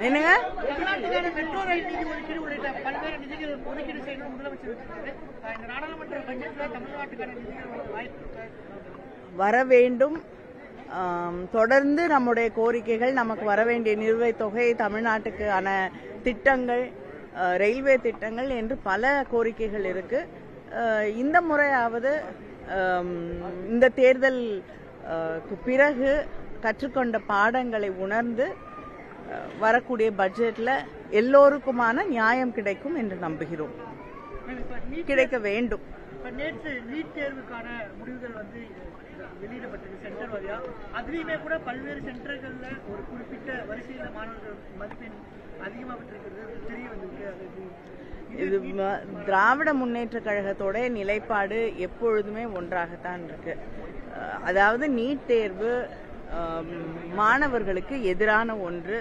என்னங்க? தமிழ்நாட்டுக்கான metro rail நிதி ஒதுக்கீடு உள்ளிட்ட பல்வேறு நிதிகள் ஒதுக்கீடு செய்யணும் முதலமைச்சர் வச்சிருக்காரு. அஹ் இந்த நாடாளுமன்ற பட்ஜெட்ல தமிழ்நாட்டுக்கான நிதிகள் வர வாய்ப்பு இருக்கு? வர வேண்டும். தொடர்ந்து நம்முடைய கோரிக்கைகள் நமக்கு வர வேண்டிய நிலுவைத் தொகை தமிழ்நாட்டுக்கான திட்டங்கள் ரயில்வே திட்டங்கள் என்று பல கோரிக்கைகள் இருக்கு. இந்த முறையாவது இந்த தேர்தல் பிறகு கற்றுக்கொண்ட பாடங்களை உணர்ந்து வரக்கூடிய பட்ஜெட்ல எல்லோருக்குமான நியாயம் கிடைக்கும் என்று நம்புகிறோம். கிடைக்க வேண்டும். நேற்று நீட் தேர்வுக்கான முடிவுகள் வந்து வெளியிடப்பட்டது சென்டர் வழியா அதுலயுமே கூட பல்வேறு சென்டர்கள்ல ஒரு குறிப்பிட்ட வரிசையில மாணவர்கள் மதிப்பெண் அதிகமா பெற்றிருக்கிறது தெரிய வந்திருக்கு. அது இது திராவிட முன்னேற்ற கழகத்தோட நிலைப்பாடு எப்பொழுதுமே ஒன்றாகத்தான் இருக்கு. அதாவது நீட் தேர்வு மாணவர்களுக்கு எதிரான ஒன்று.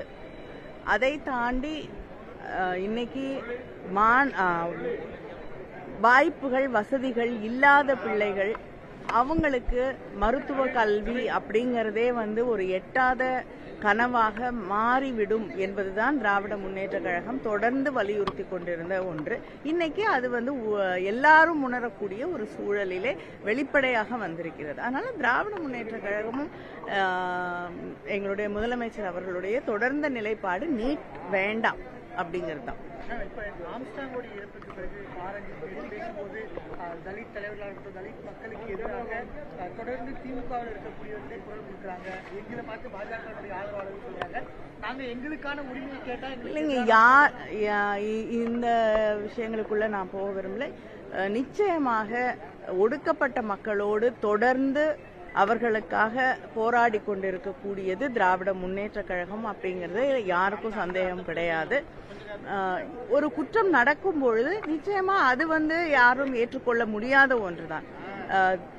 அதை தாண்டி இன்னைக்கு மான் வாய்ப்புகள் வசதிகள் இல்லாத பிள்ளைகள் அவங்களுக்கு மருத்துவ கல்வி அப்படிங்கறதே வந்து ஒரு எட்டாத கனவாக மாறிவிடும் என்பதுதான் திராவிட முன்னேற்ற கழகம் தொடர்ந்து வலியுறுத்தி கொண்டிருந்த ஒன்று. இன்னைக்கு அது வந்து எல்லாரும் உணரக்கூடிய ஒரு சூழலிலே வெளிப்படையாக வந்திருக்கிறது. அதனால திராவிட முன்னேற்ற கழகமும் எங்களுடைய முதலமைச்சர் அவர்களுடைய தொடர்ந்த நிலைப்பாடு நீட் வேண்டாம் அப்படிங்கிறது தான் இப்ப ஆம்ஸ்டாங்கோட இறப்புக்கு பிறகு ஆரஞ்சு பேசி- பேசும்போது தலித் தலைவர்களாக இருக்கட்டும் தலித் மக்களுக்கு எதிராக தொடர்ந்து திமுகவில் இருக்கக்கூடியவர்களே குரல் கொடுக்குறாங்க. எங்களை பார்த்து பாஜகவுடைய ஆதரவாளர்கள் சொல்றாங்க. நாங்க எங்களுக்கான உரிமையை கேட்டா எங்களுக்கு இல்லைங்க யார் இந்த விஷயங்களுக்குள்ள நான் போக விரும்பல. நிச்சயமாக ஒடுக்கப்பட்ட மக்களோடு தொடர்ந்து அவர்களுக்காக போராடி கொண்டிருக்கக்கூடியது திராவிட முன்னேற்ற கழகம் அப்படிங்கிறது யாருக்கும் சந்தேகம் கிடையாது. ஒரு குற்றம் நடக்கும் பொழுது நிச்சயமா அது வந்து யாரும் ஏற்றுக்கொள்ள முடியாத ஒன்றுதான்.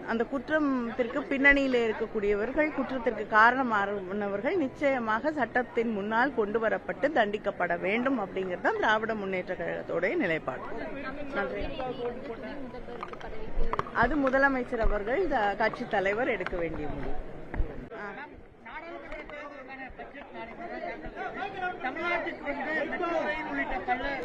அந்த குற்றத்திற்கு பின்னணியில் இருக்கக்கூடியவர்கள் குற்றத்திற்கு காரணமானவர்கள் நிச்சயமாக சட்டத்தின் முன்னால் கொண்டு வரப்பட்டு தண்டிக்கப்பட வேண்டும் அப்படிங்கிறது தான் திராவிட முன்னேற்ற கழகத்துடைய நிலைப்பாடு. நன்றி. அது முதலமைச்சர் அவர்கள் கட்சி கட்சித் தலைவர் எடுக்க வேண்டிய முடிவு நாடாளுமன்ற தேர்தலுக்கான பட்ஜெட் நாளைக்கு தமிழ்நாட்டுக்கு வந்து மெட்ரோ ரயில் உள்ளிட்ட பல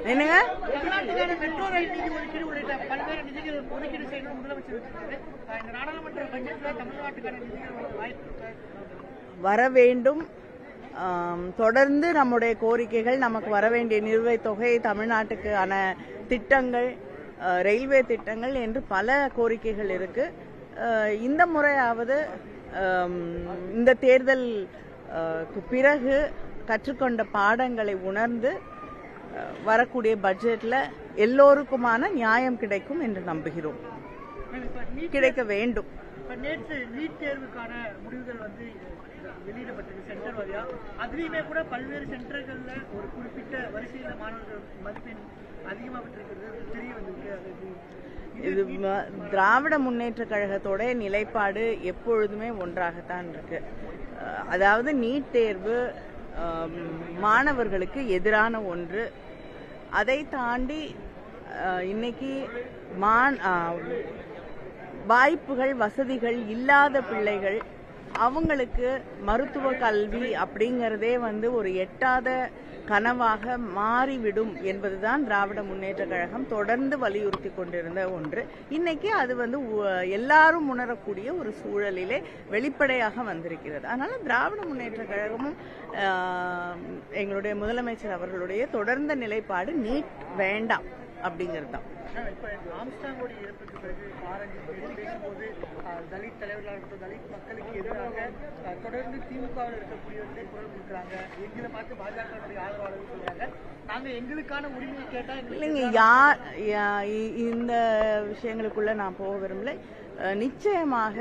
என்னங்க? தமிழ்நாட்டுக்கான மெட்ரோ ரயில் நிதி ஒதுக்கீடு உள்ளிட்ட பல்வேறு நிதிகள் ஒதுக்கீடு செய்யணும் முதலமைச்சர் வச்சிருக்காரு. அஹ் இந்த நாடாளுமன்ற பட்ஜெட்ல தமிழ்நாட்டுக்கான நிதிகள் வர வாய்ப்பு இருக்கு? வர வேண்டும். தொடர்ந்து நம்முடைய கோரிக்கைகள் நமக்கு வர வேண்டிய நிலுவைத் தொகை தமிழ்நாட்டுக்கான திட்டங்கள் ரயில்வே திட்டங்கள் என்று பல கோரிக்கைகள் இருக்கு. இந்த முறையாவது இந்த தேர்தல் பிறகு கற்றுக்கொண்ட பாடங்களை உணர்ந்து வரக்கூடிய பட்ஜெட்ல எல்லோருக்குமான நியாயம் கிடைக்கும் என்று நம்புகிறோம். கிடைக்க வேண்டும். நேற்று நீட் தேர்வுக்கான முடிவுகள் வந்து வெளியிடப்பட்டது சென்டர் வழியா. அதுலயுமே கூட பல்வேறு சென்டர்கள்ல ஒரு குறிப்பிட்ட வரிசையில மாணவர்கள் மதிப்பெண் அதிகமா பெற்றிருக்கிறது தெரிய வந்திருக்கு. அது இது திராவிட முன்னேற்ற கழகத்தோட நிலைப்பாடு எப்பொழுதுமே ஒன்றாகத்தான் இருக்கு. அதாவது நீட் தேர்வு மாணவர்களுக்கு எதிரான ஒன்று. அதை தாண்டி இன்னைக்கு மான் வாய்ப்புகள் வசதிகள் இல்லாத பிள்ளைகள் அவங்களுக்கு மருத்துவ கல்வி அப்படிங்கறதே வந்து ஒரு எட்டாத கனவாக மாறிவிடும் என்பதுதான் திராவிட முன்னேற்ற கழகம் தொடர்ந்து வலியுறுத்தி கொண்டிருந்த ஒன்று. இன்னைக்கு அது வந்து எல்லாரும் உணரக்கூடிய ஒரு சூழலிலே வெளிப்படையாக வந்திருக்கிறது. அதனால திராவிட முன்னேற்ற கழகமும் எங்களுடைய முதலமைச்சர் அவர்களுடைய தொடர்ந்த நிலைப்பாடு நீட் வேண்டாம். அப்படிங்கிறது தான் இப்ப ஆம்ஸ்டாங்கோட இறப்புக்கு பிறகு ஆரஞ்சு பேசும்போது தலித் தலைவர்களாக இருக்கட்டும் தலித் மக்களுக்கு எதிராக தொடர்ந்து திமுகவில் இருக்கக்கூடியவர்களே குரல் கொடுக்குறாங்க. எங்களை பார்த்து பாஜகவுடைய ஆதரவாளர்கள் சொல்றாங்க. நாங்க எங்களுக்கான உரிமையை கேட்டா எங்களுக்கு இல்லைங்க யார் இந்த விஷயங்களுக்குள்ள நான் போக விரும்பல. நிச்சயமாக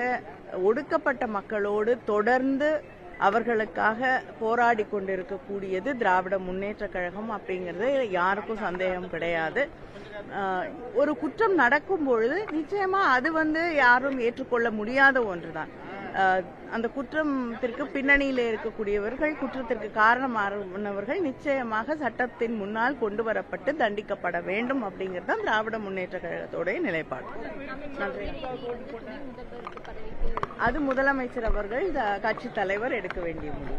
ஒடுக்கப்பட்ட மக்களோடு தொடர்ந்து அவர்களுக்காக போராடி கொண்டிருக்கக்கூடியது திராவிட முன்னேற்ற கழகம் அப்படிங்கிறது யாருக்கும் சந்தேகம் கிடையாது. ஒரு குற்றம் நடக்கும் பொழுது நிச்சயமா அது வந்து யாரும் ஏற்றுக்கொள்ள முடியாத ஒன்றுதான். அந்த குற்றத்திற்கு பின்னணியில் இருக்கக்கூடியவர்கள் குற்றத்திற்கு காரணமானவர்கள் நிச்சயமாக சட்டத்தின் முன்னால் கொண்டு வரப்பட்டு தண்டிக்கப்பட வேண்டும் அப்படிங்கிறது தான் திராவிட முன்னேற்ற கழகத்தோடைய நிலைப்பாடு. நன்றி. அது முதலமைச்சர் அவர்கள் இந்த கட்சி தலைவர் எடுக்க வேண்டிய முடிவு.